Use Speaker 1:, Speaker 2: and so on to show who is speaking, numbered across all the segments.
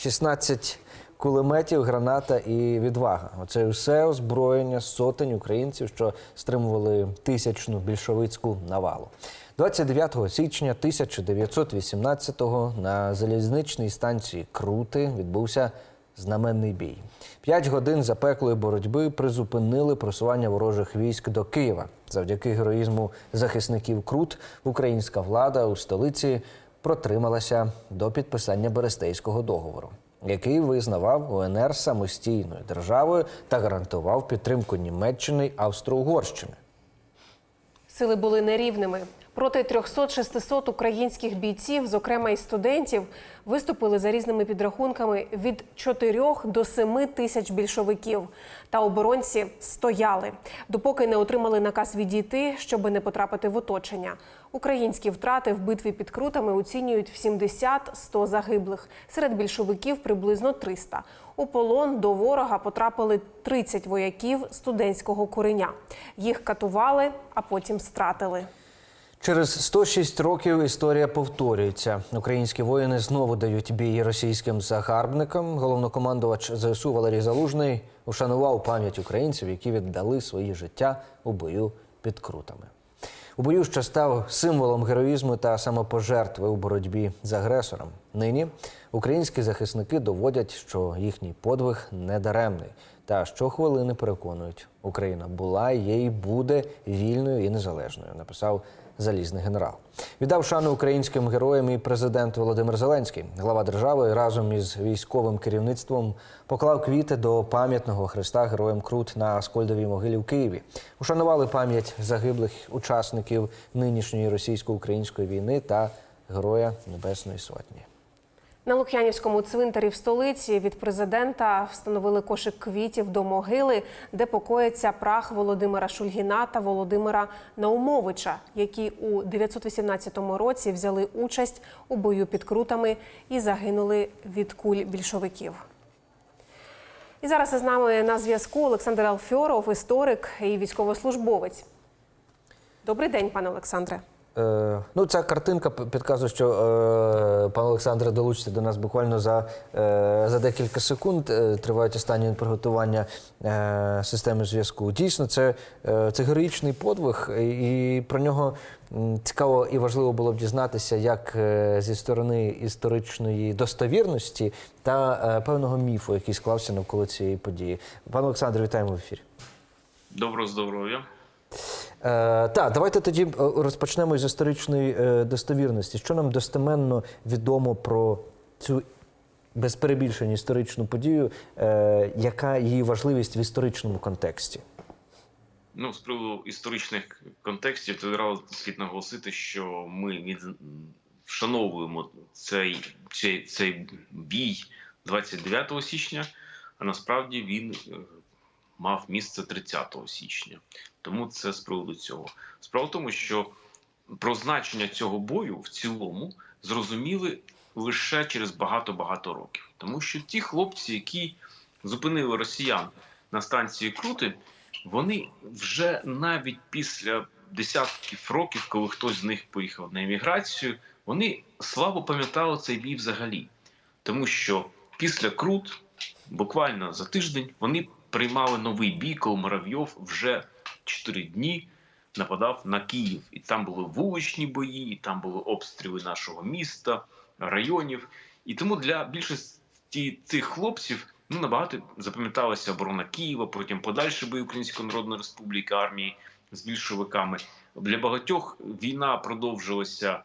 Speaker 1: 16 кулеметів, граната і відвага. Оце все озброєння сотень українців, що стримували тисячну більшовицьку навалу. 29 січня 1918-го на залізничній станції Крути відбувся знаменний бій. П'ять годин запеклої боротьби призупинили просування ворожих військ до Києва. Завдяки героїзму захисників Крут українська влада у столиці протрималася до підписання Берестейського договору, який визнавав УНР самостійною державою та гарантував підтримку Німеччини й Австро-Угорщини.
Speaker 2: Сили були нерівними. Проти 300-600 українських бійців, зокрема і студентів, виступили за різними підрахунками від 4 до 7 тисяч більшовиків. Та оборонці стояли, допоки не отримали наказ відійти, щоби не потрапити в оточення. Українські втрати в битві під крутами оцінюють в 70-100 загиблих. Серед більшовиків приблизно 300. У полон до ворога потрапили 30 вояків студентського кореня. Їх катували, а потім стратили.
Speaker 1: Через 106 років історія повторюється. Українські воїни знову дають бій російським загарбникам. Головнокомандувач ЗСУ Валерій Залужний ушанував пам'ять українців, які віддали свої життя у бою під крутами. У бою, що став символом героїзму та самопожертви у боротьбі з агресором. Нині українські захисники доводять, що їхній подвиг недаремний. Та щохвилини переконують, Україна була, є і буде вільною і незалежною. Написав залізний генерал. Віддав шану українським героям і президент Володимир Зеленський. Глава держави разом із військовим керівництвом поклав квіти до пам'ятного хреста героям Крут на Аскольдовій могилі в Києві. Ушанували пам'ять загиблих учасників нинішньої російсько-української війни та героя Небесної Сотні.
Speaker 2: На Лук'янівському цвинтарі в столиці від президента встановили кошик квітів до могили, де покоїться прах Володимира Шульгіна та Володимира Наумовича, які у 918 році взяли участь у бою під крутами і загинули від куль більшовиків. І зараз із нами на зв'язку Олександр Алфьоров, історик і військовослужбовець. Добрий день, пане Олександре.
Speaker 1: Е, ну, ця картинка підказує, що е, пан Олександр долучиться до нас буквально за, е, за декілька секунд. Е, тривають останні приготування е, системи зв'язку. Дійсно, це, е, це героїчний подвиг, і, про нього цікаво і важливо було б дізнатися, як е, зі сторони історичної достовірності та е, певного міфу, який склався навколо цієї події. Пане Олександр, вітаємо в ефірі.
Speaker 3: Доброго здоров'я.
Speaker 1: Е, так, давайте тоді е, розпочнемо з історичної е, достовірності. Що нам достеменно відомо про цю без перебільшення історичну подію, е, яка її важливість в історичному контексті?
Speaker 3: Ну, з приводу історичних контекстів, то одразу слід наголосити, що ми вшановуємо цей, цей, цей бій 29 січня, а насправді він е, мав місце 30 січня. Тому це з приводу цього. Справа в тому, що про значення цього бою в цілому зрозуміли лише через багато-багато років. Тому що ті хлопці, які зупинили росіян на станції Крути, вони вже навіть після десятків років, коли хтось з них поїхав на еміграцію, вони слабо пам'ятали цей бій взагалі. Тому що після Крут, буквально за тиждень, вони приймали новий бій, коли Муравйов вже 4 дні нападав на Київ. І там були вуличні бої, і там були обстріли нашого міста, районів. І тому для більшості цих хлопців ну, набагато запам'яталася оборона Києва, потім подальші бої Української Народної Республіки армії з більшовиками. Для багатьох війна продовжилася.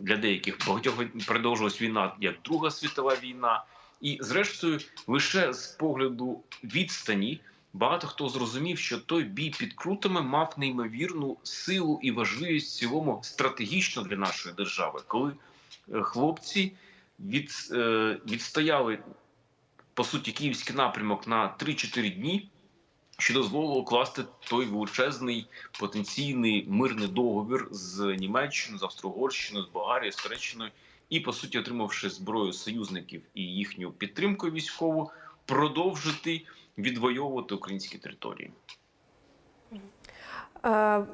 Speaker 3: Для деяких багатьох продовжилась війна як Друга світова війна, і зрештою, лише з погляду відстані багато хто зрозумів, що той бій під крутами мав неймовірну силу і важливість в цілому стратегічно для нашої держави, коли е, хлопці від, е, відстояли по суті київський напрямок на 3-4 дні. Що дозволило укласти той величезний потенційний мирний договір з Німеччиною, з Австро-Угорщиною, з Болгарією, з Туреччиною, і по суті, отримавши зброю союзників і їхню підтримку військову, продовжити відвоювати українські території.
Speaker 2: Е,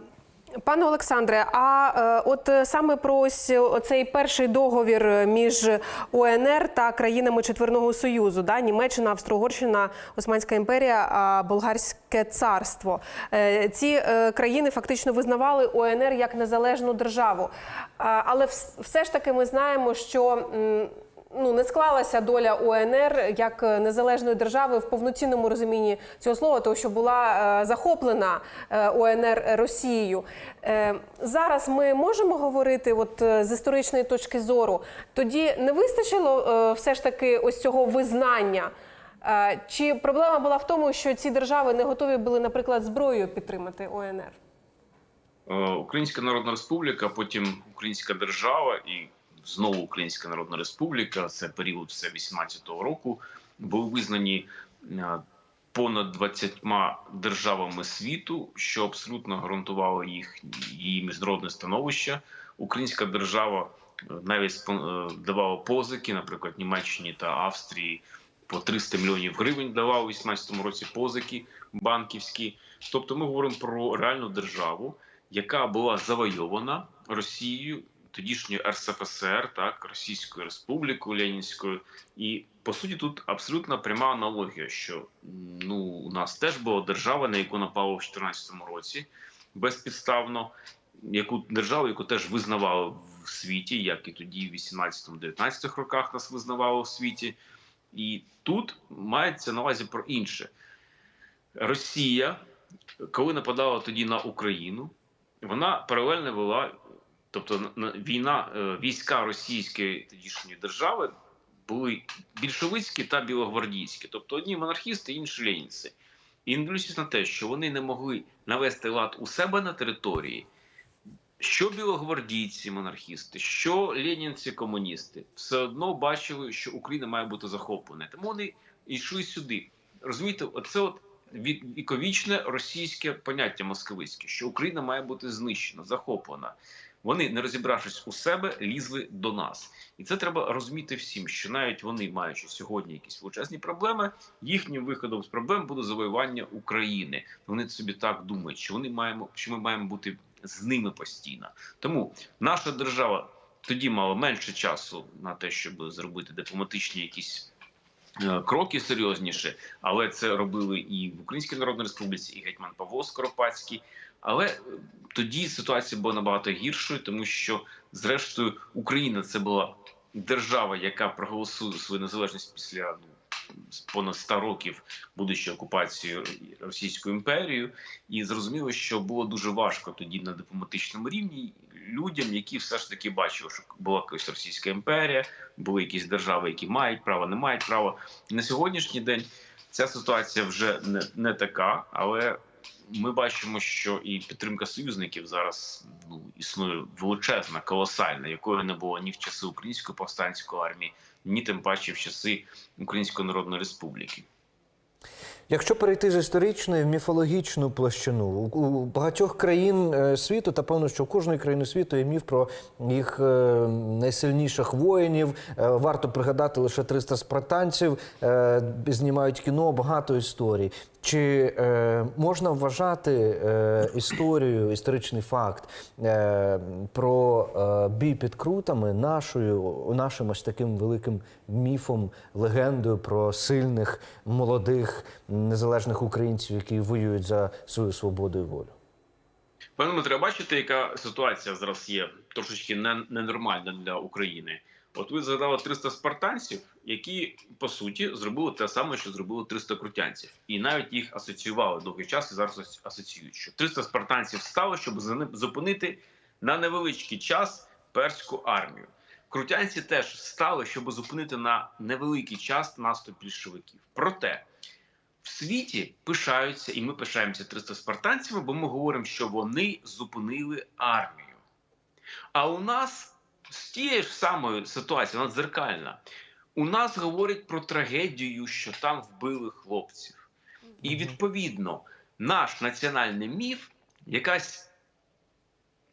Speaker 2: Пане Олександре, а е, от е, саме про ось цей перший договір між УНР та країнами Четверного Союзу, да, Німеччина, Австро-Угорщина, Османська імперія, а Болгарське царство. Е, Ці е, країни фактично визнавали УНР як незалежну державу. Але вс- все ж таки ми знаємо, що ну не склалася доля УНР як е, незалежної держави в повноцінному розумінні цього слова, тому що була е, захоплена е, УНР Росією. Зараз ми можемо говорити, от з історичної точки зору, тоді не вистачило все ж таки ось цього визнання. Чи проблема була в тому, що ці держави не готові були, наприклад, зброєю підтримати УНР?
Speaker 3: Е, Українська Народна Республіка, потім Українська держава і знову Українська Народна Республіка. Це період все 18-го року. Були визнані е, понад 20 державами світу, що абсолютно гарантувало їх її міжнародне становище. Українська держава е, навіть е, давала позики, наприклад, Німеччині та Австрії. По 300 мільйонів гривень давав у 18-му році позики банківські. Тобто, ми говоримо про реальну державу, яка була завойована Росією, тодішньою РСФСР, так Російською Республікою Ленінською. І по суті, тут абсолютно пряма аналогія, що ну у нас теж була держава, на яку напало в 2014 році безпідставно, яку державу, яку теж визнавали в світі, як і тоді, в 18-19 роках нас визнавали в світі. І тут мається на увазі про інше. Росія, коли нападала тоді на Україну, вона паралельно вела, тобто на- на- війна, е, війська російської тодішньої держави були більшовицькі та білогвардійські, тобто одні монархісти, інші ленінці. І не на те, що вони не могли навести лад у себе на території, що білогвардійці, монархісти, що ленінці, комуністи, все одно бачили, що Україна має бути захоплена. Тому вони йшли сюди. Розумієте, оце от віковічне російське поняття московицьке, що Україна має бути знищена, захоплена. Вони, не розібравшись у себе, лізли до нас, і це треба розуміти всім, що навіть вони, маючи сьогодні якісь величезні проблеми, їхнім виходом з проблем буде завоювання України. Вони собі так думають, що вони маємо, що ми маємо бути з ними постійно. Тому наша держава тоді мала менше часу на те, щоб зробити дипломатичні якісь. Е, Кроки серйозніше, але це робили і в Українській Народній Республіці, і гетьман Павло Скоропадський. Але е, тоді ситуація була набагато гіршою, тому що, зрештою, Україна це була держава, яка проголосує свою незалежність після ну, понад 100 років, будучи окупацією Російською імперією, і зрозуміло, що було дуже важко тоді на дипломатичному рівні людям, які все ж таки бачили, що була якась Російська імперія, були якісь держави, які мають право, не мають права. На сьогоднішній день ця ситуація вже не, не така, але ми бачимо, що і підтримка союзників зараз ну існує величезна, колосальна, якої не було ні в часи української повстанської армії, ні тим паче в часи Української Народної Республіки.
Speaker 1: Якщо перейти з історичної в міфологічну площину, у, багатьох країн е, світу, та певно, що у кожної країни світу є міф про їх е, найсильніших воїнів. Е, варто пригадати лише 300 спартанців, знімають кіно, багато історій. Чи можна вважати історію, історичний факт про бій під крутами нашою, нашим ось таким великим міфом, легендою про сильних, молодих, незалежних українців, які воюють за свою свободу і волю?
Speaker 3: Пане Дмитре, бачите, яка ситуація зараз є трошечки ненормальна для України. От ви згадали 300 спартанців, які по суті зробили те саме, що зробили 300 крутянців, і навіть їх асоціювали довгий час і зараз асоціюють, що 300 спартанців стало, щоб зупинити на невеличкий час перську армію. Крутянці теж стали, щоб зупинити на невеликий час наступ більшовиків. Проте світі пишаються, і ми пишаємося 300 спартанцями, бо ми говоримо, що вони зупинили армію. А у нас з тієї ж самої ситуації, вона дзеркальна. У нас говорять про трагедію, що там вбили хлопців. І відповідно наш національний міф, якась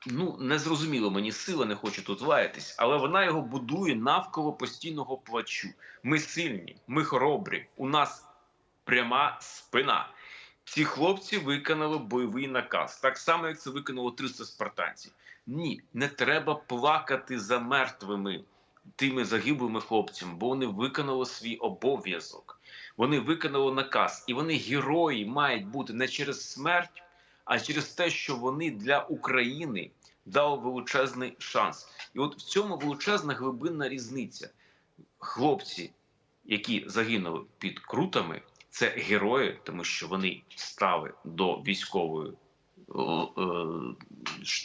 Speaker 3: ну незрозуміло мені сила, не хочу тут лаятись, але вона його будує навколо постійного плачу. Ми сильні, ми хоробрі, у нас пряма спина. ці хлопці виконали бойовий наказ, так само як це виконало 300 спартанців. Ні, не треба плакати за мертвими тими загиблими хлопцями, бо вони виконали свій обов'язок. Вони виконали наказ, і вони герої мають бути не через смерть, а через те, що вони для України дали величезний шанс. І от в цьому величезна глибинна різниця. Хлопці, які загинули під крутами, це герої, тому що вони стали до військової е,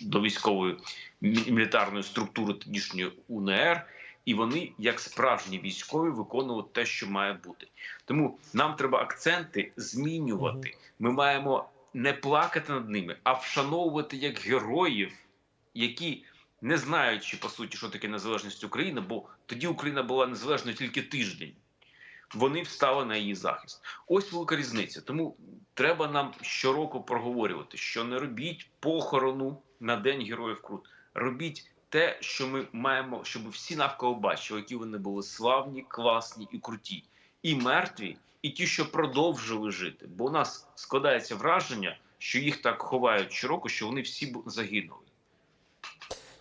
Speaker 3: до військової мілітарної структури тодішньої УНР, і вони, як справжні військові, виконували те, що має бути. Тому нам треба акценти змінювати. Ми маємо не плакати над ними, а вшановувати як героїв, які не знаючи по суті, що таке незалежність України, бо тоді Україна була незалежною тільки тиждень. Вони встали на її захист. Ось велика різниця. Тому треба нам щороку проговорювати, що не робіть похорону на День Героїв Крут. Робіть те, що ми маємо, щоб всі навколо бачили, які вони були славні, класні і круті, і мертві, і ті, що продовжили жити. Бо у нас складається враження, що їх так ховають щороку, що вони всі загинули.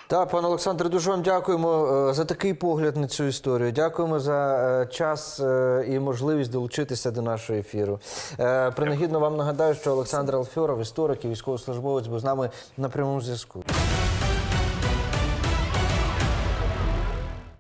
Speaker 1: Так, пане Олександре, дуже вам дякуємо е, за такий погляд на цю історію. Дякуємо за е, час е, і можливість долучитися до нашого ефіру. Принагідно вам нагадаю, що Олександр Алфьоров, історик і військовослужбовець, був з нами на прямому зв'язку.